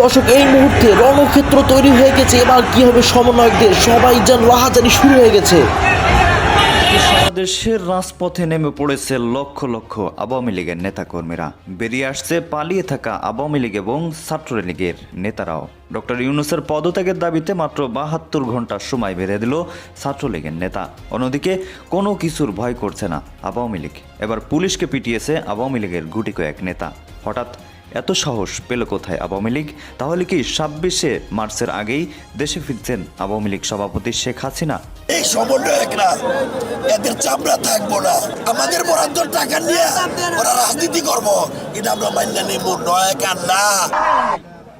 দর্শক এই মুহূর্তে রণক্ষেত্র তৈরি হয়ে গেছে। এবার কি হবে সমন্বয়কদের? সবাই যেন রাহাজানি শুরু হয়ে গেছে। দেশের রাজপথে নেমে পড়েছে লক্ষ লক্ষ আওয়ামী লীগের নেতাকর্মীরা। বেরিয়ে আসছে পালিয়ে থাকা আওয়ামী লীগ এবং ছাত্রলীগের নেতারাও। ডক্টর ইউনুসের পদত্যাগের দাবিতে মাত্র বাহাত্তর ঘণ্টা সময় বেঁধে দিল ছাত্রলীগের নেতা। অন্যদিকে কোনো কিছুর ভয় করছে না আওয়ামী লীগ। এবার পুলিশকে পিটিয়েছে আওয়ামী লীগের গুটি কয়েক নেতা। হঠাৎ এত সাহস পেল কোথায় আওয়ামী লীগ? তাহলে কি ছাব্বিশে মার্চের আগেই দেশে ফিরছেন আওয়ামী লীগ সভাপতি শেখ হাসিনা? এই সমন্বয়করা এদের চামড়া থাকব না। আমাদের বরাদ্দ টাকা নিয়ে ওরা রাজনীতি করব। এটা আমরা মান্য নেব নয় না।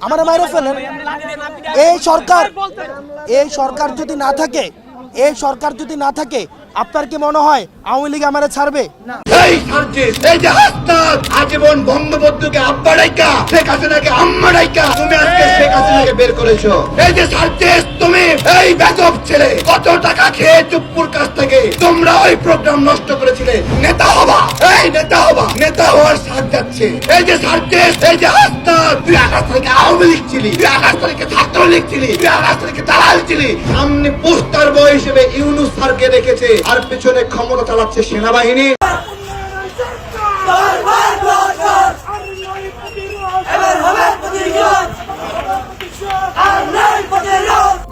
আমার মাইরে ফেলেন। এই সরকার এই সরকার যদি না থাকে এই সরকার যদি না থাকে আপনার কি মনে হয় আওয়ামী লীগ আমারে ছাড়বে? এই এই যে হাসনাত আজীবন বঙ্গবন্ধুকে আব্বা ডাইকা শেখ হাসিনাকে আম্মা ডাইকা তুমি আজকে শেখ হাসিনাকে বের করেছ। এই যে সার্জিস তুমি এই বেজব ছেলে কত টাকা খেয়ে চুপ্পুর কাছ থেকে তোমরা ওই প্রোগ্রাম নষ্ট করেছিলে? নেতা হবা এই নেতা হবা নেতা হওয়ার সাথ যাচ্ছে। এই যে সার্জিস এই যে হাসনাত তুই আকাশ থেকে আওয়ামী লীগ ছিলি তুই আকাশ থেকে ছাত্র লীগ ছিলি তুই আকাশ থেকে দালাল ছিলি। সামনে পোস্টার বয় হিসেবে ইউনুস স্যারকে রেখেছে আর পেছনে ক্ষমতা চালাচ্ছে সেনাবাহিনী।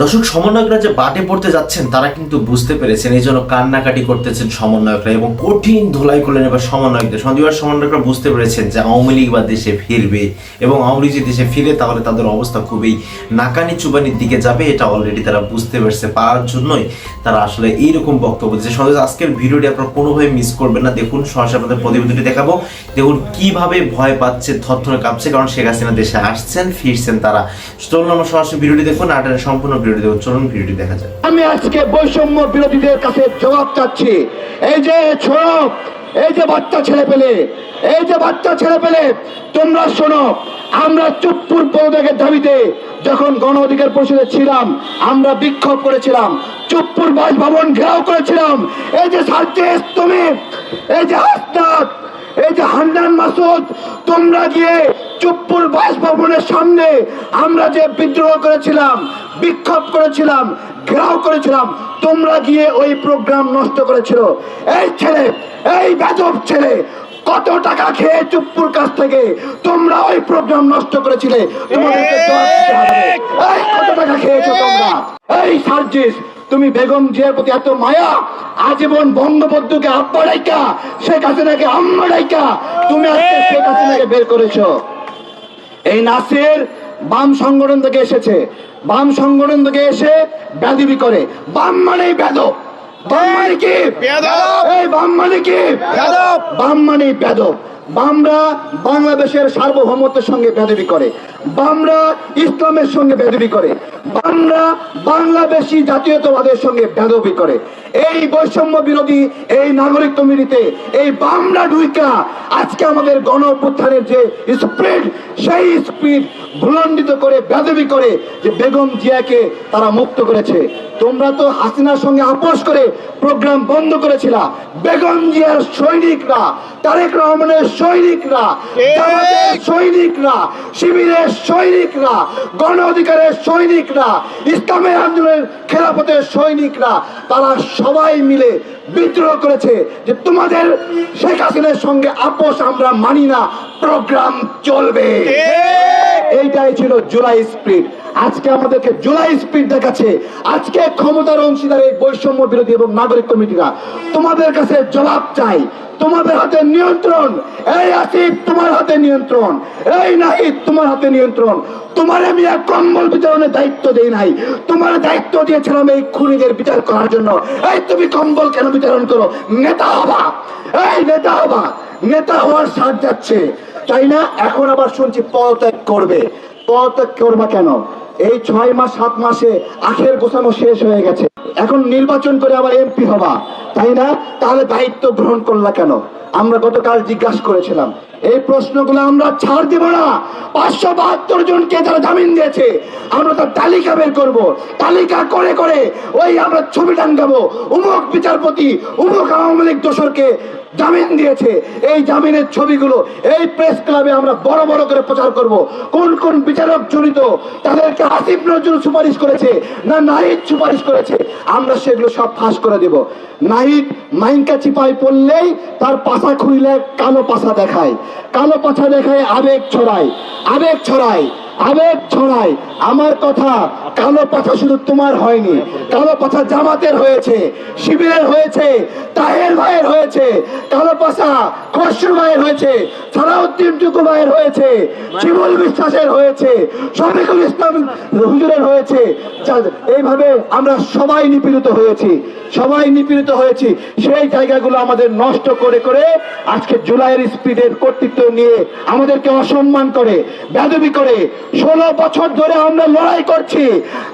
দর্শক, সমন্বয়করা যে বাটে পড়তে যাচ্ছেন, তারা কিন্তু বুঝতে পেরেছেন, এই জন্য কান্নাকাটি করতেছেন সমন্বয়করা এবং কঠিন ধোলাই করলেন এবার সমন্বয়কদের। সন্দীপার সমন্বয়করা বুঝতে পেরেছেন যে আওয়ামী লীগ বা দেশে ফিরবে এবং আওয়ামী লীগ দেশে ফিরে, তাহলে তাদের অবস্থা খুবই নাকানি চুবানির দিকে যাবে, এটা অলরেডি তারা বুঝতে পেরেছে। পারার জন্যই তারা আসলে এইরকম বক্তব্য দিচ্ছে। সন্দেহ আজকের ভিডিওটি আপনারা কোনোভাবে মিস করবেন না। দেখুন, সরাসরি আপনাদের প্রতিবেদনটি দেখাবো। দেখুন, কীভাবে ভয় পাচ্ছে, থরথরে কাঁপছে, কারণ শেখ হাসিনা দেশে আসছেন, ফিরছেন তারা। চলুন, আমরা সরাসরি ভিডিওটি দেখুন, আর সম্পূর্ণ ভিডিওটি চলুন ভিডিওটি দেখা যায়। আমি আজকে বৈষম্য বিরোধীদের কাছে জবাব চাচ্ছি। এই যে ছোড়ক এই যে বাচ্চা ছেলে পেলে, এই যে বাচ্চা ছেলে পেলে, তোমরা শোনো, আমরা চুপ্পুর পদত্যাগের দাবিতে যখন গণ অধিকার পরিষদে ছিলাম, আমরা বিক্ষোভ করেছিলাম, চুপ্পুর বাসভবন ঘেরাও করেছিলাম। এই যে সার্জেস এই যে হাসনাত এই যে হান্নান মাসুদ, তোমরা গিয়ে চুপ্পুর বাসভবনের সামনে আমরা যে বিদ্রোহ করেছিলাম, বিক্ষোভ করেছিলাম, ঘেরাও করেছিলাম, তোমরা গিয়ে ওই প্রোগ্রাম নষ্ট করেছিল। এই ছেলে, এই বেজব ছেলে, কত টাকা খেয়ে চুপ্পুর কাছ থেকে তোমরা ওই প্রোগ্রাম নষ্ট করেছিলে? এই সার্জিস, তুমি বেগম জিয়ার প্রতি এত মায়া, আজীবন বঙ্গবন্ধুকে আব্বা ডাইকা, শেখ হাসিনাকে আম্মা ডাইকা, তুমি আজকে শেখ হাসিনাকে বের করেছ। এই নাসির বাম সংগঠন থেকে এসেছে। বাম সংগঠন থেকে এসে ব্যাধিবি করে। বাম মানে বেদব বাম মানে কি? এই বাম মানে কি? বাম মানে বেদব বামরা বাংলাদেশের সার্বভৌমত্বের সঙ্গে বেদবি করে। বামরা ইসলামের সঙ্গে বেদবি করে। বামরা বাংলাদেশি জাতীয়তাবাদের সঙ্গে বেদবি করে। এই বৈষম্য বিরোধী এই নাগরিক কমিটিতে এই বামরা ঢুইকা আজকে আমাদের গণ অভ্যুত্থানের যে স্পিড সেই স্পিড ভুলণ্ডিত করে বেদবি করে যে বেগম জিয়াকে তারা মুক্ত করেছে। তোমরা তো হাসিনার সঙ্গে আপোষ করে প্রোগ্রাম বন্ধ করেছিলা। বেগম জিয়ার সৈনিকরা, তারেক রহমানের সৈনিকরা জামাতের সৈনিকরা শিবিরের সৈনিকরা গণ অধিকারের সৈনিকরা ইসলামের আন্দোলনের খেলাফতের সৈনিকরা তারা সবাই মিলে বিদ্রোহ করেছে যে তোমাদের শেখ হাসিনার সঙ্গে আপোষ আমরা মানি না প্রোগ্রাম চলবে। এইটাই ছিল জুলাই স্প্রিট। আজকে আমাদেরকে জুলাই স্পিড দেখাচ্ছে। আজকে ক্ষমতার অংশীদার এই বৈষম্য বিরোধী এবং নাগরিক কমিটিরা তোমাদের কাছে জবাব চাই। তোমাদের হাতে নিয়ন্ত্রণ। এই আসিফ তোমার হাতে নিয়ন্ত্রণ। এই নাহিদ তোমার হাতে নিয়ন্ত্রণ। তোমার আমি এক কম্বল বিতরণের দায়িত্ব দেই নাই। তোমার দায়িত্ব দিয়েছিলাম এই খুনিদের বিচার করার জন্য। এই তুমি কম্বল কেন বিতরণ করো? নেতা হবা। এই নেতা হবা। নেতা হওয়ার সাথ যাচ্ছে। তাই না? এখন আবার শুনছি পদত্যাগ করবে। পদত্যাগ করবা কেন? এই ছয় মাস, সাত মাসে আখের গোছানো শেষ হয়ে গেছে। এখন নির্বাচন করে আবার এমপি হবা। তাই না? তাহলে দায়িত্ব গ্রহণ করলা কেন? আমরা গতকাল জিজ্ঞাসা করেছিলাম এই প্রশ্নগুলো আমরা ছাড় দিব না। পাঁচশো বাহাত্তর জনকে যারা জামিন দিয়েছে, আমরা তার তালিকা বের করব। তালিকা করে করে ওই আমরা ছবি টাঙ্গাবো উমুক বিচারপতি, উমুক আওয়ামী লীগ দোসরকে জামিন দিয়েছে। এই জামিনের ছবিগুলো এই প্রেস ক্লাবে আমরা বড় বড় করে প্রচার করব। কোন কোন বিচারক জড়িত, তাদেরকে আসিফ নজরুল সুপারিশ করেছে না নাহিদ সুপারিশ করেছে, আমরা সেগুলো সব ফাঁস করে দেব। নাহিদ মাইনকা চিপায় পড়লেই তার পাশা খুইলে কালো পাশা দেখায়। কালো পাছা দেখায় আবেগ ছড়ায় আবেগ ছড়ায়। আবেগ ছড়ায়। আমার কথা কালো পাছা শুধু তোমার হয়নি। কালো পাছা জামাতের হয়েছে, শিবিরের হয়েছে, তাহের ভাইয়ের হয়েছে, কালো পাশা খসরু ভাইয়ের হয়েছে, সালাউদ্দিন টুকু ভাইয়ের হয়েছে, শিমুল বিশ্বাসের হয়েছে, শফিকুল ইসলাম হুজুরের হয়েছে। এইভাবে আমরা সবাই নিপীড়িত হয়েছি, সবাই নিপীড়িত হয়েছি। সেই জায়গাগুলো আমাদের নষ্ট করে করে আজকে জুলাইয়ের স্পিডের কর্তৃত্ব নিয়ে আমাদেরকে অসম্মান করে, বেদবি করে ষোলো বছর ধরে আমরা লড়াই করছি।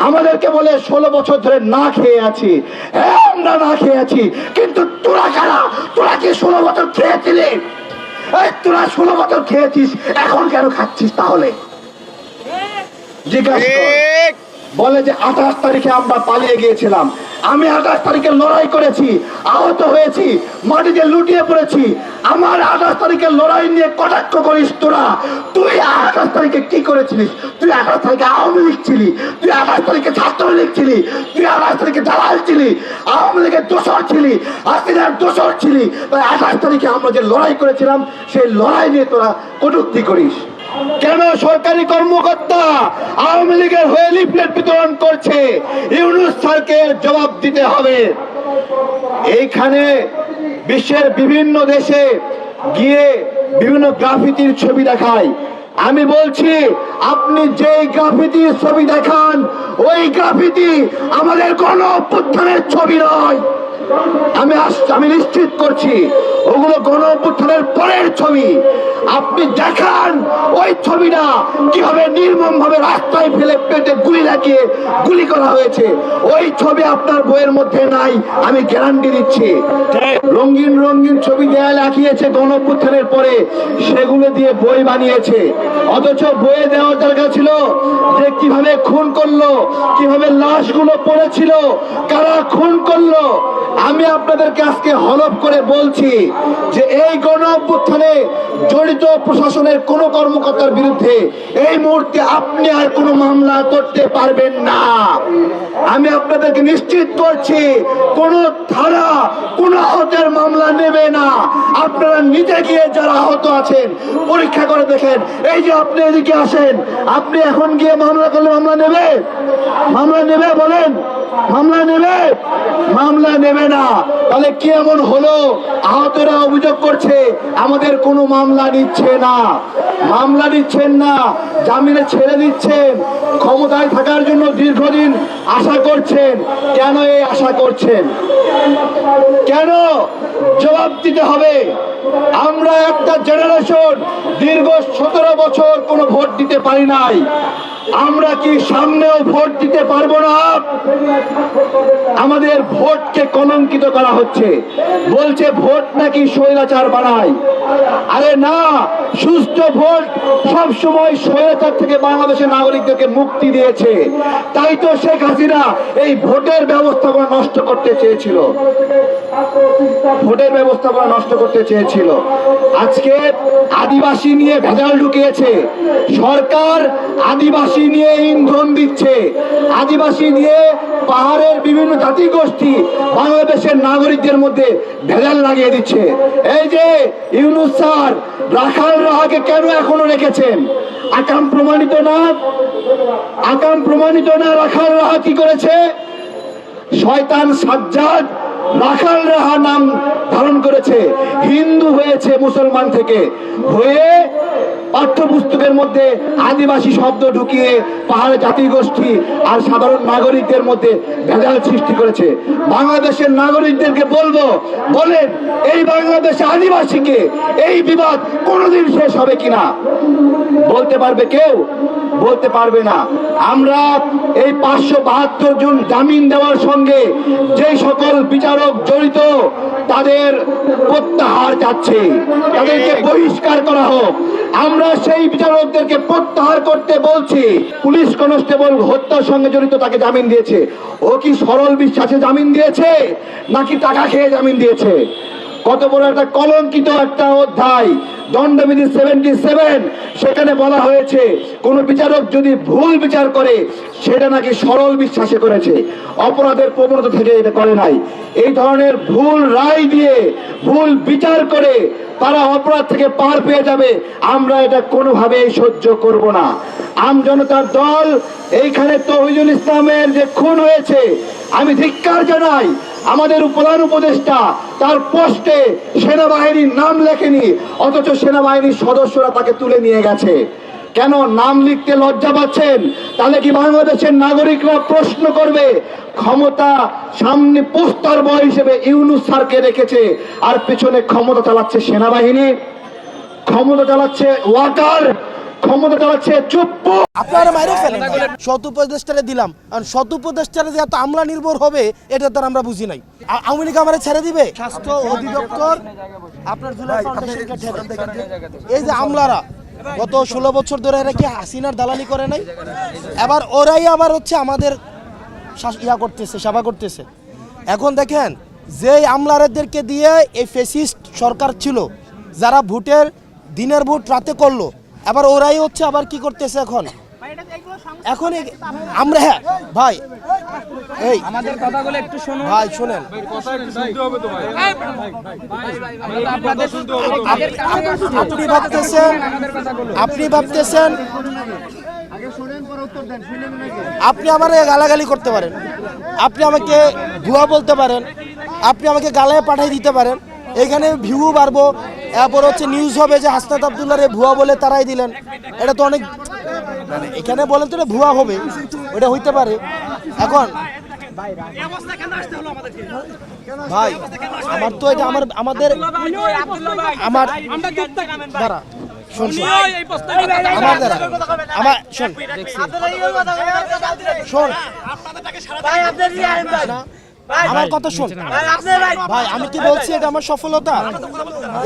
আমাদেরকে বলে ষোলো বছর ধরে না খেয়ে আছি। হ্যাঁ আমরা না খেয়ে আছি। কিন্তু তোরা কারা? তোরা কি ষোলো বছর খেয়েছিলি? তোরা ষোলো বছর খেয়েছিস, এখন কেন খাচ্ছিস তাহলে? জিজ্ঞাসা। বলে যে আঠাশ তারিখে আমরা পালিয়ে গিয়েছিলাম। আমি আঠাশ তারিখে লড়াই করেছি, আহত হয়েছি, মাটিতে লুটিয়ে পড়েছি। আমার আঠাশ তারিখে লড়াই নিয়ে কটাক্ষ করিস তোরা? তুই আঠাশ তারিখে কি করেছিলিস? তুই আঠাশ তারিখে আওয়ামী লীগ ছিলি। তুই আঠাশ তারিখে ছাত্রলীগ ছিলি। তুই আঠাশ তারিখে দালাল ছিলি। আওয়ামী লীগের দোষর ছিলি। হাসিনার দোষর ছিলি। তাই আঠাশ তারিখে আমরা যে লড়াই করেছিলাম, সেই লড়াই নিয়ে তোরা কটুক্তি করিস। কেন সরকারি কর্মকর্তা আওয়ামী লীগের হয়ে লিফলেট বিতরণ করছে? ইউনুস স্যারকে জবাব দিতে হবে। এইখানে বিশ্বের বিভিন্ন দেশে গিয়ে বিভিন্ন গ্রাফিতির ছবি দেখায়। আমি বলছি, আপনি যেই গ্রাফিতির ছবি দেখান, ওই গ্রাফিতি আমাদের গণ অভ্যুত্থানের ছবি নয়। আমি আমি নিশ্চিত করছি, ওগুলো গণ পরের ছবি। আপনি দেখান ওই ছবিটা কীভাবে নির্মম ভাবে রাস্তায় ফেলে পেটে গুলি লাগিয়ে গুলি করা হয়েছে। ওই ছবি আপনার বইয়ের মধ্যে নাই, আমি গ্যারান্টি দিচ্ছি। রঙিন রঙিন ছবি দেয়ালে আঁকিয়েছে গণ পরে, সেগুলো দিয়ে বই বানিয়েছে। অথচ বইয়ে দেওয়ার দরকার ছিল যে কীভাবে খুন করল, কীভাবে লাশগুলো পড়েছিল, কারা খুন করল। আমি আপনাদেরকে আজকে হলফ করে বলছি যে এই গণ অভ্যুত্থানে জড়িত প্রশাসনের কোন কর্মকর্তার বিরুদ্ধে এই মুহূর্তে আপনি আর কোনো মামলা করতে পারবেন না। আমি আপনাদেরকে নিশ্চিত করছি, কোন ধারা, কোন আহতের মামলা নেবে না। আপনারা নিজে গিয়ে যারা আহত আছেন, পরীক্ষা করে দেখেন। এই যে আপনি এদিকে আসেন, আপনি এখন গিয়ে মামলা করলে মামলা নেবে? মামলা নেবে বলেন? মামলা নেবে? মামলা নেবে না। তাহলে কি এমন হলো? আহতরা অভিযোগ করছে, আমাদের কোনো মামলা নিচ্ছে না। মামলা নিচ্ছেন না, জামিনে ছেড়ে দিচ্ছেন, ক্ষমতায় থাকার জন্য দীর্ঘদিন আশা করছেন। কেন এই আশা করছেন? কেন? জবাব দিতে হবে। আমরা একটা জেনারেশন দীর্ঘ সতেরো বছর কোনো ভোট দিতে পারি নাই। আমরা কি সামনেও ভোট দিতে পারব না? আমাদের ভোটকে কলঙ্কিত করা হচ্ছে। বলছে ভোট নাকি স্বৈরাচার বানায়। আরে না সুস্থ ভোট সব সময় স্বৈরাচার থেকে বাংলাদেশের নাগরিকদেরকে মুক্তি দিয়েছে। তাই তো শেখ হাসিনা এই ভোটের ব্যবস্থাপনা নষ্ট করতে চেয়েছিল। ভোটের ব্যবস্থাপনা নষ্ট করতে চেয়েছিল। আজকে আদিবাসী নিয়ে ভেজাল ঢুকিয়েছে। সরকার আদিবাসী নিয়ে ইন্ধন দিচ্ছে। আদিবাসী নিয়ে পাহাড়ের বিভিন্ন জাতিগোষ্ঠী বাংলাদেশের নাগরিকদের মধ্যে ভেজাল লাগিয়ে দিচ্ছে। এই যে ইউনুস স্যার, রাখাল রাহাকে কেন এখনও রেখেছেন? আকাম প্রমাণিত না? আকাম প্রমাণিত না রাখাল রাহা কি করেছে? শয়তান সাজ্জাদ রাখাল রাহা নাম ধারণ করেছে। হিন্দু হয়েছে মুসলমান থেকে। হয়ে পাঠ্যপুস্তকের মধ্যে আদিবাসী শব্দ ঢুকিয়ে পাহাড় জাতিগোষ্ঠী আর সাধারণ নাগরিকদের মধ্যে ভেজাল সৃষ্টি করেছে। বাংলাদেশের নাগরিকদেরকে বলব, বলেন, এই বাংলাদেশে আদিবাসীকে এই বিবাদ কোনোদিন শেষ হবে কিনা? বলতে পারবে কেউ? বলতে পারবে না। আমরা এই পাঁচশো বাহাত্তর জন জামিন দেওয়ার সঙ্গে যে সকল বিচারক জড়িত, তাদের প্রত্যাহার যাচ্ছে। তাদেরকে বহিষ্কার করা হোক। আমরা সেই বিচারকদেরকে প্রত্যাহার করতে বলছি। পুলিশ কনস্টেবল হত্যার সঙ্গে জড়িত তাকে জামিন দিয়েছে। ও কি সরল বিশ্বাসে জামিন দিয়েছে, নাকি টাকা খেয়ে জামিন দিয়েছে? কত বড় একটা কলঙ্কিত একটা অধ্যায়। দণ্ডবিধি সেভেন্টি সেভেন সেখানে বলা হয়েছে, কোন বিচারক যদি ভুল বিচার করে, সেটা নাকি সরল বিশ্বাসে করেছে। অপরাধের প্রবণতা থেকে এটা করে নাই। এই ধরনের ভুল রায় দিয়ে, ভুল বিচার করে, তারা অপরাধ থেকে পার পেয়ে যাবে, আমরা এটা কোনোভাবেই সহ্য করব না। আম জনতার দল, এইখানে তহিজুল ইসলামের যে খুন হয়েছে, আমি ধিক্কার জানাই, আমাদের প্রধান উপদেষ্টা তার পোস্টে সেনাবাহিনীর নাম লেখেনি, অথচ সেনাবাহিনীর সদস্যরা তাকে তুলে নিয়ে গেছে। কেন? নাম লিখতে লজ্জা পাচ্ছেন? তাহলে কি বাংলাদেশের নাগরিকরা প্রশ্ন করবে, ক্ষমতা সামনে পোস্তর বয় হিসেবে ইউনুস স্যারকে রেখেছে, আর পেছনে ক্ষমতা চালাচ্ছে সেনাবাহিনী? ক্ষমতা চালাচ্ছে ওয়াকার ক্ষমতা চালাচ্ছে চুপ্প আপনারা মাইরে ফেলেন। শত উপদেষ্টারে দিলাম। আর শত উপদেষ্টারে যে এত আমলা নির্ভর হবে এটা তো আর আমরা বুঝি নাই। আওয়ামী লীগ আমারে ছেড়ে দিবে? স্বাস্থ্য অধিদপ্তর আপনার এই যে আমলারা গত ষোলো বছর ধরে এরা কি হাসিনার দালালি করে নাই? এবার ওরাই আবার হচ্ছে আমাদের ইয়া করতেছে সেবা করতেছে। এখন দেখেন যে আমলারদেরকে দিয়ে এই ফেসিস্ট সরকার ছিল যারা ভোটের দিনের ভোট রাতে করল এবার ওরাই হচ্ছে আবার কি করতেছে এখন এখন আমরা হ্যাঁ ভাই এই আমাদের কথাগুলো একটু শুনুন ভাই শোনেন আপনাদের আপনি ভাবতেছেন আপনি ভাবতেছেন আপনি আমার গালাগালি করতে পারেন আপনি আমাকে ভুয়া বলতে পারেন আপনি আমাকে গালায় পাঠিয়ে দিতে পারেন এখানে ভিউ বাড়বো। এরপর হচ্ছে নিউজ হবে যে হাসনাত আবদুল্লাহ রে ভুয়া বলে তারাই দিলেন। এটা তো অনেক মানে এখানে বলেন তো এটা ভুয়া হবে। ওটা হইতে পারে। এখন ভাই আমার তো এটা আমার আমাদের আমার দাঁড়া শোন শোন। আমার দাঁড়া। আমার শোন। শোন। না, আমার কথা শোন। ভাই আমি কি বলছি এটা আমার সফলতা?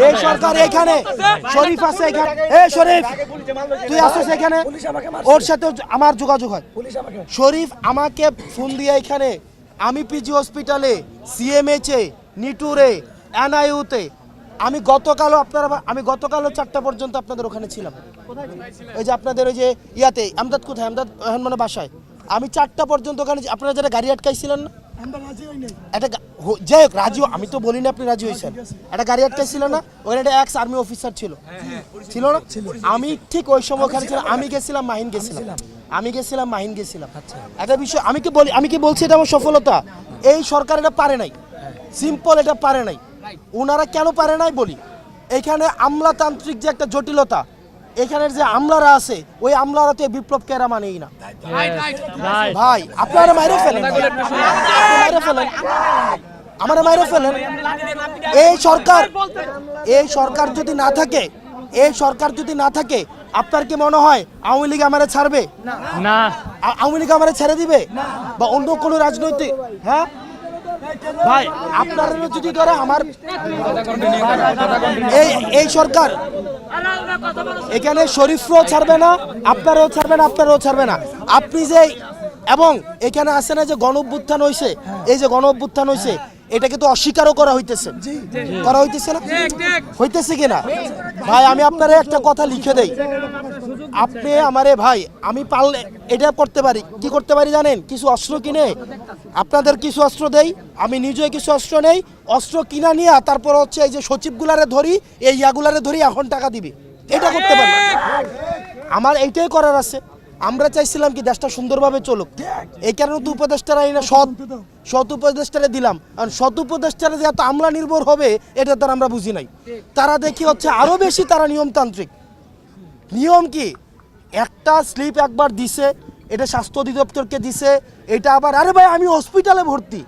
এই সরকার এখানে শরীফ আছে এখানে। এ শরীফ তুই আসিস এখানে? ওর সাথে আমার যোগাযোগ হয়। শরীফ আমাকে ফোন দিয়ে এখানে আমি পিজি হসপিটালে সিএমএইচে নিটুরে এনআইউতে আমি গতকালও আপনারা আমি গতকালও চারটা পর্যন্ত আপনাদের ওখানে ছিলাম। ওই যে আপনাদের ওই যে ইয়াতে আমদাদ কোথায়? আমদাদ মানে বাসায়। আমি চারটা পর্যন্ত ওখানে আপনারা যারা গাড়ি আটকাইছিলেন না? একটা যাই হোক রাজি আমি তো বলিনি আপনি রাজি হয়েছেন। একটা গাড়ি আটকাইছিল না ওখানে একটা এক্স আর্মি অফিসার ছিল। ছিল না? আমি ঠিক ওই সময় ওখানে ছিলাম। আমি গেছিলাম মাহিন গেছিলাম। আমি গেছিলাম। মাহিন গেছিলাম। একটা বিষয় আমি কি বলি আমি কি বলছি এটা আমার সফলতা? এই সরকার এটা পারে নাই। সিম্পল এটা পারে নাই। ওনারা কেন পারে নাই বলি? এখানে আমলাতান্ত্রিক যে একটা জটিলতা এখানের যে আমলারা আছে ওই আমলারা তো এই বিপ্লবকে এরা মানেই না। ভাই আপনারা মাইরে ফেলেন। মাইরে ফেলেন। আমার মাইরে ফেলেন। এই সরকার এই সরকার যদি না থাকে এই সরকার যদি না থাকে আপনার কি মনে হয় আওয়ামী লীগ আমারে ছাড়বে? না। আওয়ামী লীগ আমারে ছেড়ে দিবে? বা অন্য কোনো রাজনৈতিক হ্যাঁ? ভাই। আপনারা যদি ধরে আমার এই এই সরকার এখানে শরীফরাও ছাড়বে না, আপনারাও ছাড়বে না, আপনারাও ছাড়বে না। আপনি যে, এবং এখানে আসে না যে গণ অভ্যুত্থান হয়েছে এই যে গণ অভ্যুত্থান হয়েছে এটাকে তো অস্বীকারও করা হইতেছে। করা হইতেছে না? হইতেছে কিনা? ভাই আমি আপনারে একটা কথা লিখে দেই। আপনি আমারে ভাই আমি পারলে এটা করতে পারি। কি করতে পারি জানেন? কিছু অস্ত্র কিনে। আপনাদের কিছু অস্ত্র দেই। আমি নিজে কিছু অস্ত্র নেই। অস্ত্র কিনা নিয়ে তারপর হচ্ছে এই যে সচিবগুলারে ধরি এই ইয়াগুলারে ধরি এখন টাকা দিবি। এটা করতে পারি। আমার এইটাই করার আছে। আমরা চাইছিলাম কি দেশটা সুন্দরভাবে চলুক। এই কারণে তো উপদেষ্টারা না সৎ সৎ উপদেষ্টারে দিলাম। কারণ সৎ উপদেষ্টারা যে এত আমলা নির্ভর হবে, এটা তার আমরা বুঝি নাই। তারা দেখি হচ্ছে আরও বেশি তারা নিয়মতান্ত্রিক। নিয়ম কি? একটা স্লিপ একবার দিছে, এটা স্বাস্থ্য অধিদপ্তরকে দিছে, এটা আবার, আরে ভাই, আমি হসপিটালে ভর্তি।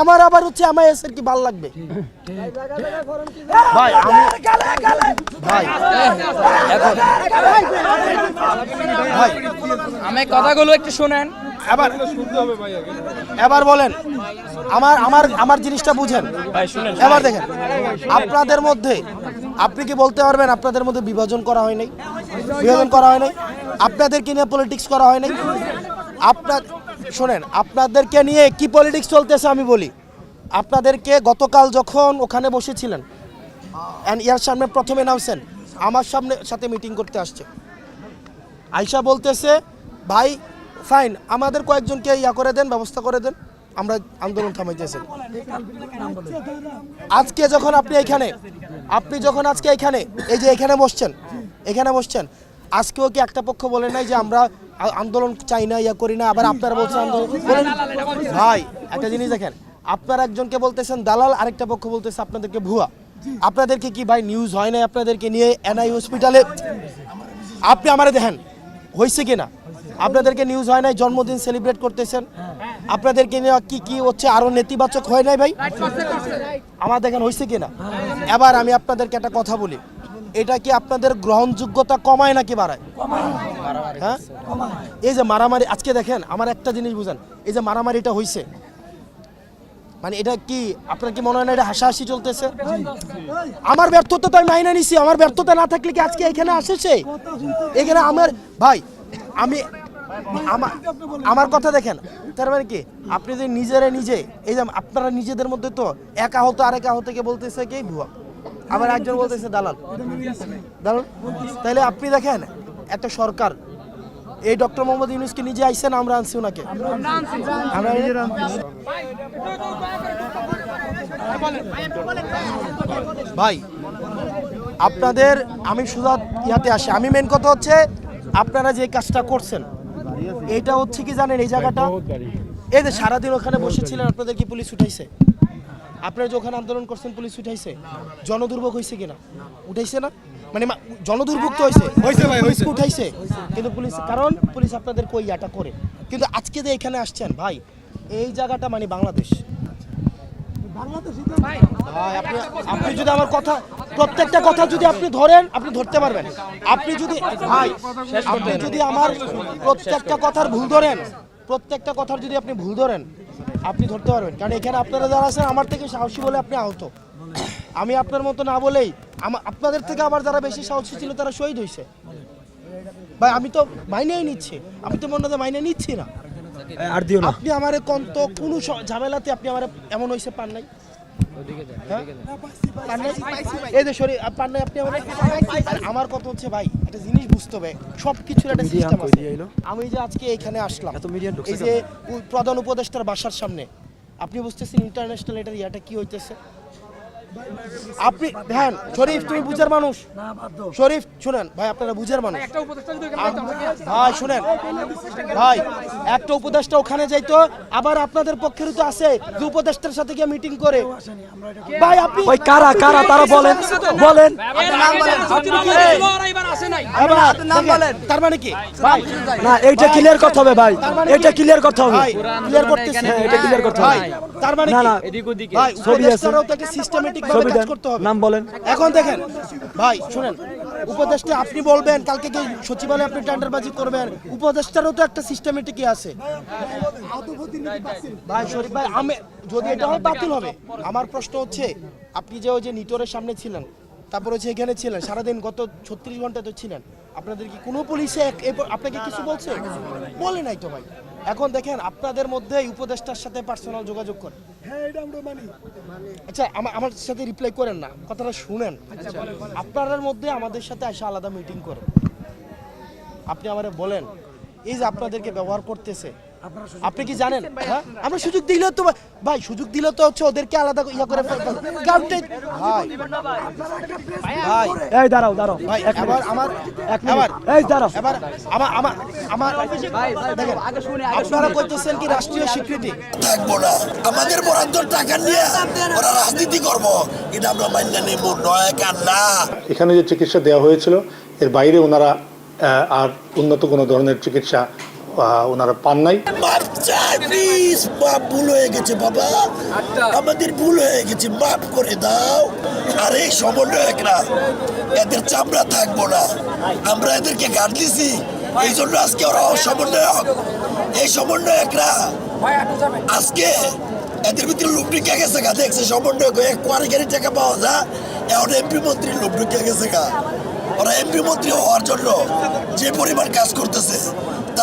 আমার আবার হচ্ছে আমার এসের কি ভালো লাগবে? ভাই আমি ভাই ভাই আমি কথাগুলো একটু শোনেন। এবার এবার বলেন আমার আমার আমার জিনিসটা বুঝেন। এবার দেখেন আপনাদের মধ্যে আপনি কি বলতে পারবেন আপনাদের মধ্যে বিভাজন করা হয় নাই? বিভাজন করা হয় নাই? আপনাদেরকে নিয়ে পলিটিক্স করা হয় নাই? আপনার শোনেন, আপনাদেরকে নিয়ে কি পলিটিক্স চলতেছে আমি বলি। আপনাদেরকে গতকাল যখন ওখানে বসেছিলেন অ্যান্ড ইয়ার সামনে প্রথমে নামছেন, আমার সামনে, সাথে মিটিং করতে আসছে। আয়সা বলতেছে, ভাই ফাইন আমাদের কয়েকজনকে ইয়া করে দেন, ব্যবস্থা করে দেন, আমরা আন্দোলন থামাইতেছি। আজকে যখন আপনি এখানে, আপনি যখন আজকে এখানে, এই যে এখানে বসছেন এখানে বসছেন, আজকেও কি একটা পক্ষ বলে নাই যে আমরা আন্দোলন চাই না ইয়া করি না, আবার আপনারা বলছেন আন্দোলন ভাই, একটা জিনিস দেখেন, আপনারা একজনকে বলতেছেন, দালাল, আরেকটা পক্ষ বলতেছে আপনাদেরকে ভুয়া। আপনাদেরকে কি ভাই নিউজ হয় না আপনাদেরকে নিয়ে এনআই হসপিটালে আপনি আমারে দেখেন হয়েছে কিনা? আপনাদেরকে নিউজ হয় নাই, জন্মদিন সেলিব্রেট করতেছেন। আপনাদেরকে নিয়ে কি কি হচ্ছে, আরও নেতিবাচক হয় নাই ভাই? আমার দেখেন হয়েছে কিনা? এবার আমি আপনাদেরকে একটা কথা বলি। এটা কি আপনাদের গ্রহণযোগ্যতা কমায় নাকি বাড়ায়? হ্যাঁ? এই যে মারামারি, আজকে দেখেন, আমার একটা জিনিস বুঝেন, এই যে মারামারিটা হয়েছে মানে এটা কি, আপনার কি মনে হয় না এটা হাসাহাসি চলতেছে? আমার ব্যর্থতা তো আমি মাইনে নিছি, আমার ব্যর্থতা না থাকলে কি আজকে এখানে আসেছে? এখানে আমার, ভাই, আমি আমার কথা দেখেন, তার মানে কি, আপনি যদি নিজেরা নিজে, এই যে আপনারা নিজেদের মধ্যে তো এক আহত আরেক আহতকে বলতেছে কি, ভুয়া। আবার একজন বলতেছে, দালাল। দালাল তাহলে আপনি দেখেন, একটা সরকার, এই ডক্টর মোহাম্মদ ইউনুসকে নিজে আইসেন আমরা আনছি ওনাকে আমরা ভাই, আপনাদের, আমি শুধু ইয়াতে আসি, আমি মেন কথা হচ্ছে, আপনারা যে কাজটা করছেন এটা হচ্ছে কি জানেন, এই জায়গাটা? এই যে সারাদিন ওখানে বসেছিলেন আপনাদের কি পুলিশ উঠাইছে? আপনারা যে ওখানে আন্দোলন করছেন পুলিশ উঠাইছে? জনদুর্ভোগ হয়েছে কিনা? উঠাইছে না? মানে জনদুর্ভোগ তো হয়েছে উঠাইছে। কিন্তু পুলিশ কারণ পুলিশ আপনাদের কই ইয়াটা করে? কিন্তু আজকে যে এখানে আসছেন ভাই এই জায়গাটা মানে বাংলাদেশ। আপনি আপনি যদি আমার কথা প্রত্যেকটা কথা যদি আপনি ধরেন আপনি ধরতে পারবেন। আপনি যদি ভাই আপনি যদি আমার প্রত্যেকটা কথার ভুল ধরেন প্রত্যেকটা কথার যদি আপনি ভুল ধরেন আপনি ধরতে পারবেন। কারণ এখানে আপনারা যারা আছেন আমার থেকে সাহসী বলে আপনি আহত। আমি আপনার মতো না বলেই আপনাদের থেকে আবার যারা বেশি সাহসী ছিল তারা শহীদ হয়েছে ভাই আমি তো মাইনেই নিচ্ছি। আমি তো মনে হয় মাইনে নিচ্ছি না। আর দিও না। আপনি আমারে কন্ত কোনো ঝামেলাতে আপনি আমার এমন হইছে পান নাই? হ্যাঁ? নাই? এই যে শরীর পান নাই আপনি আমার কথা হচ্ছে ভাই একটা জিনিস বুঝতে হবে সব কিছুর একটা সিস্টেম আছে। আমি যে আজকে এখানে আসলাম এই যে প্রধান উপদেষ্টার বাসার সামনে আপনি বুঝতেছেন ইন্টারন্যাশনাল এটার ইয়াটা কি হইতেছে? আপনি হ্যাঁ শরীফ তুমি বুঝার মানুষ। শরীফ শুনেন ভাই আপনারা বুঝার মানুষ। ভাই শুনেন ভাই একটা উপদেষ্টা ওখানে যাইতো আবার আপনাদের পক্ষেরও তো আছে যে উপদেষ্টার সাথে গিয়ে মিটিং করে। ভাই আপনি ওই কারা কারা তারা বলেন বলেন। তার মানে কি? না এইটা ক্লিয়ার করতে হবে ভাই। মানে এটা ক্লিয়ার করতে হবে। ক্লিয়ার করতেছি। হ্যাঁ, এটা clear করতে হবে। ভাই তার মানে না, কি? না। ভাই ছবি আছে। উপদেষ্টারাও তো একটা সিস্টেমেটিক কাজ করতে হবে। নাম বলেন। এখন দেখেন ভাই শুনেন উপদেষ্টা আপনি বলবেন কালকে কি সচিবালয়ে আপনি টেন্ডারবাজি করবেন? উপদেষ্টারও তো একটা সিস্টেমেটিকই আছে। ভাই শরীফ ভাই আমি যদি এটা হয় বাতিল হবে। আমার প্রশ্ন হচ্ছে আপনি যে ওই যে নিটোরের সামনে ছিলেন তারপর হচ্ছে এখানে ছিলেন সারাদিন গত ছত্রিশ ঘণ্টা তো ছিলেন। আপনাদের কি কোনো পুলিশে আপনাকে কিছু বলছে? বলে নাই তো ভাই। এখন দেখেন আপনাদের মধ্যে উপদেষ্টার সাথে পার্সোনাল যোগাযোগ করে আচ্ছা আমা- আমার সাথে রিপ্লাই করেন না কথাটা শুনেন। আপনাদের মধ্যে আমাদের সাথে এসে আলাদা মিটিং করে আপনি আমারে বলেন এই যে আপনাদেরকে ব্যবহার করতেছে আপনি কি জানেন? হ্যাঁ? আমরা সুযোগ দিলে তো ভাই- সুযোগ দিলে তো হচ্ছে ওদেরকে আলাদা ইয়া করে ফেলতে হবে। ভাই। ভাই। এই দাঁড়াও দাঁড়াও। ভাই এবার আমার এক মিনিট। এই দাঁড়াও। এবার আমার আমার আমার ভাই দেখেন আপনারা কইতেছেন কি রাষ্ট্রীয় স্বীকৃতি? থাকব না। আমাদের বরাদ্দ টাকা নিয়ে ওরা রাজনীতি করব। এটা আমরা মান্য নেব। নয় কান্না এখানে যে চিকিৎসা দেওয়া হয়েছিল এর বাইরে ওনারা আহ, আর উন্নত কোনো ধরনের চিকিৎসা ওনারা পান নাই। মাপ চাই প্লিজ ভুল হয়ে গেছে বাবা। আমাদের ভুল হয়ে গেছে মাপ করে দাও। আর এই সমন্বয়করা এদের চামড়া থাকব না। আমরা এদেরকে গান দিছি এই জন্য আজকে ওরা সমন্বয়ক এই সমন্বয়করা আজকে এদের ভিতরে লোক ঢুকে গেছে গা। দেখছে সমন্বয়ক হয়ে কোয়ারি গাড়ি টাকা পাওয়া যায় এখন এমপি মন্ত্রীর লোক ঢুকে গেছে গা। ওরা এমপি মন্ত্রী হওয়ার জন্য যে পরিমাণ কাজ করতেছে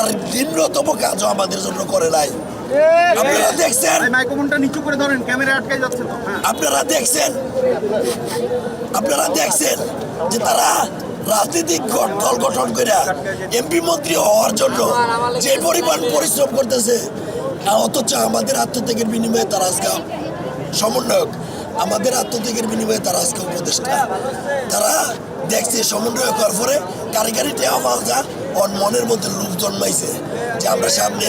তার নিম্নতম কাজও আমাদের জন্য করে নাই। আপনারা দেখছেন? নিচু করে ধরেন ক্যামেরা আটকে যাচ্ছে আপনারা দেখছেন? আপনারা দেখছেন যে তারা রাজনৈতিক দল গঠন করে এমপি মন্ত্রী হওয়ার জন্য যে পরিমাণ পরিশ্রম করতেছে অথচ আমাদের আত্মত্যাগের বিনিময়ে তারা আজকে সমন্বয়ক। আমাদের আত্মত্যাগের বিনিময়ে তারা আজকে উপদেষ্টা। তারা দেখছে সমন্বয় করার পরে কারিগরি টেওয়া পাওয়া যা ওর মনের মধ্যে লোভ জন্মাইছে যে আমরা সামনে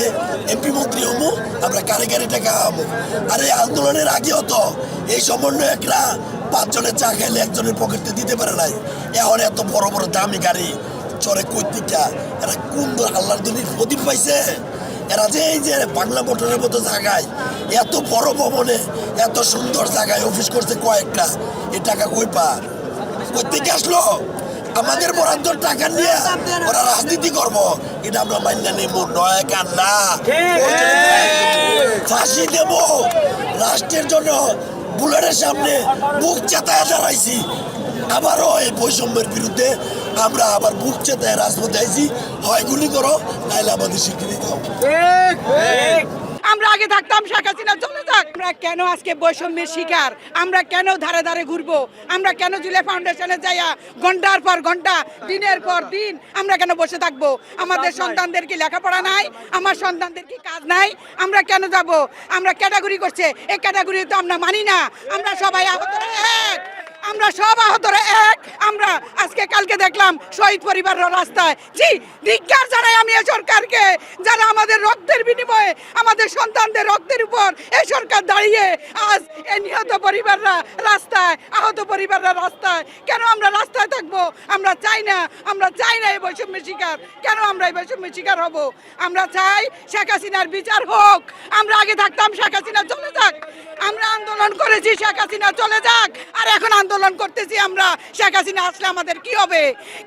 এমপি মন্ত্রী হব আমরা কারিগরি টাকা হব আর এই আন্দোলনের আগেও তো এই সমন্বয়করা পাঁচজনের চা খাইলে একজনের পকেটে দিতে পারে নাই। এখন এত বড় বড় দামি গাড়ি, চরে কৈতিকা এরা কোন আল্লাহর দুনির প্রদীপ পাইছে? এরা যে এই যে বাংলা মোটরের মতো জায়গায় এত বড় ভবনে, এত সুন্দর জায়গায় অফিস করছে কয়েকটা এই টাকা কই পা কোথেকে আসলো? আমাদের বরাদ্দ টাকা নিয়ে ওরা রাজনীতি করব। এটা আমরা মান্য নেব নয় কান্না। ফাঁসি দেব। রাষ্ট্রের জন্য বুলেটের সামনে বুক চেতায় দাঁড়াইছি। আবারও এই বৈষম্যের বিরুদ্ধে আমরা আবার বুক চেতায় রাজপথে আইছি। হয় গুলি করো নাইলে আমাদের স্বীকৃতি দাও। আমরা আগে থাকতাম শেখ হাসিনা চলে যাক। আমরা কেন আজকে বৈষম্যের শিকার? আমরা কেন ধারে ধারে ঘুরবো? আমরা কেন জুলে ফাউন্ডেশনে যাইয়া ঘণ্টার পর ঘণ্টা দিনের পর দিন আমরা কেন বসে থাকব? আমাদের সন্তানদের কি লেখাপড়া নাই? আমার সন্তানদের কি কাজ নাই? আমরা কেন যাব? আমরা ক্যাটাগরি করছে। এই ক্যাটাগরি তো আমরা মানি না। আমরা সবাই আহতরা এক। আমরা সব আহতরা এক। আমরা আজকে কালকে দেখলাম শহীদ পরিবারের রাস্তায়। জি, ধিক্কার জানাই আমি এই সরকারকে, যারা আমাদের রক্তের বিনিময়ে, আমাদের সন্তানদের রক্তের উপর এই সরকার দাঁড়িয়ে আজ এই নিহত পরিবাররা রাস্তায়, আহত পরিবাররা রাস্তায়, কেন আমরা রাস্তায় থাকব? আমরা চাই না, আমরা চাই না এই বৈষম্যের শিকার। কেন আমরা এই বৈষম্যের শিকার হব? আমরা চাই শেখ হাসিনার বিচার হোক। আমরা আগে থাকতাম শেখ হাসিনা চলে যাক। আমরা আন্দোলন করেছি, শেখ হাসিনা চলে যাক। আর এখন আন্দোলন করতেছি আমরা, শেখ হাসিনা আসলে আমাদের কি হবে?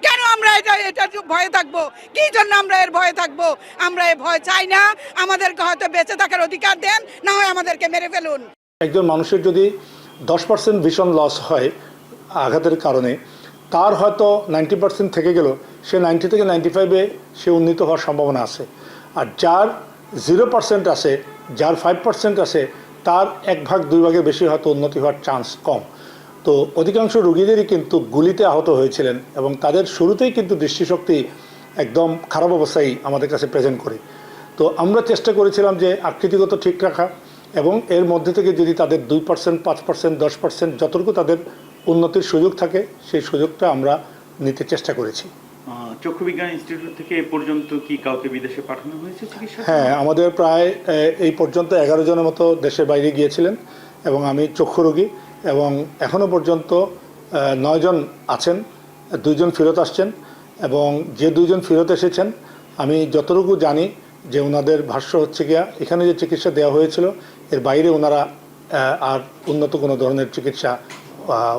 কেন আমরা এটা এটা ভয়ে থাকব? কি জন্য আমরা এর ভয়ে থাকব? আমরা এ ভয় চাই না, আমাদেরকে হয়তো বেঁচে থাকার অধিকার দেন, না হয় আমাদেরকে মেরে ফেলুন। একজন মানুষের যদি দশ পার্সেন্ট ভীষণ লস হয় আঘাতের কারণে, তার হয়তো নাইনটি পার্সেন্ট থেকে গেল, সে নাইনটি থেকে নাইনটি ফাইভে সে উন্নীত হওয়ার সম্ভাবনা আছে। আর যার জিরো পার্সেন্ট আছে, যার ফাইভ পার্সেন্ট আছে, তার এক ভাগ, দুই ভাগের বেশি হয়তো উন্নতি হওয়ার চান্স কম। তো অধিকাংশ রোগীদেরই কিন্তু গুলিতে আহত হয়েছিলেন এবং তাদের শুরুতেই কিন্তু দৃষ্টিশক্তি একদম খারাপ অবস্থায় আমাদের কাছে প্রেজেন্ট করে। তো আমরা চেষ্টা করেছিলাম যে আকৃতিগত ঠিক রাখা এবং এর মধ্যে থেকে যদি তাদের দুই পার্সেন্ট পাঁচ পার্সেন্ট দশ পার্সেন্ট যতটুকু তাদের উন্নতির সুযোগ থাকে সেই সুযোগটা আমরা নিতে চেষ্টা করেছি। আহ, চক্ষু বিজ্ঞান ইনস্টিটিউট থেকে এ পর্যন্ত কি কাউকে বিদেশে পাঠানো হয়েছে চিকিৎসা হ্যাঁ আমাদের প্রায় এই পর্যন্ত এগারো জনের মতো দেশের বাইরে গিয়েছিলেন এবং আমি চক্ষু রোগী। এবং এখনও পর্যন্ত নয়জন আছেন, দুইজন ফেরত আসছেন এবং যে দুইজন ফেরত এসেছেন, আমি যতটুকু জানি যে ওনাদের ভাষ্য হচ্ছে গিয়া, এখানে যে চিকিৎসা দেওয়া হয়েছিল, এর বাইরে ওনারা আর উন্নত কোনো ধরনের চিকিৎসা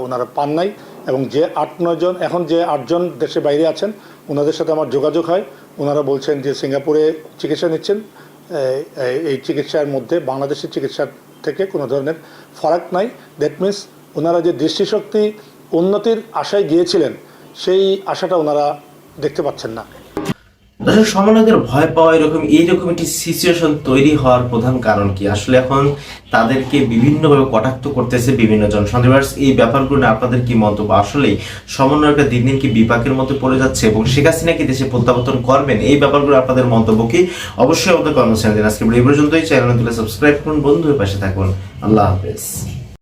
ওনারা পান নাই এবং যে আট নয়জন এখন যে আটজন দেশের বাইরে আছেন, ওনাদের সাথে আমার যোগাযোগ হয়। ওনারা বলছেন যে সিঙ্গাপুরে চিকিৎসা নিচ্ছেন এই চিকিৎসার মধ্যে বাংলাদেশের চিকিৎসার থেকে কোনো ধরনের ফারাক নাই। দ্যাট মিনস ওনারা যে দৃষ্টিশক্তি উন্নতির আশায় গিয়েছিলেন, সেই আশাটা ওনারা দেখতে পাচ্ছেন না। দর্শক সমন্বয়কের ভয় পাওয়া এরকম, এইরকম একটি সিচুয়েশন তৈরি হওয়ার প্রধান কারণ কি? আসলে এখন তাদেরকে বিভিন্নভাবে কটাক্ত করতেছে বিভিন্ন জন সন্দেহার্স এই ব্যাপারগুলো নিয়ে আপনাদের কি মন্তব্য? আসলেই সমন্বয়করা দিন দিন কি বিপাকের মধ্যে পড়ে যাচ্ছে এবং শেখ হাসিনা কি দেশে প্রত্যাবর্তন করবেন? এই ব্যাপারগুলো আপনাদের মন্তব্য কি? অবশ্যই আমাদের দিন আজকে এই পর্যন্তই। চ্যানেল তুলে সাবস্ক্রাইব করুন, বন্ধুদের পাশে থাকুন। আল্লাহ হাফেজ।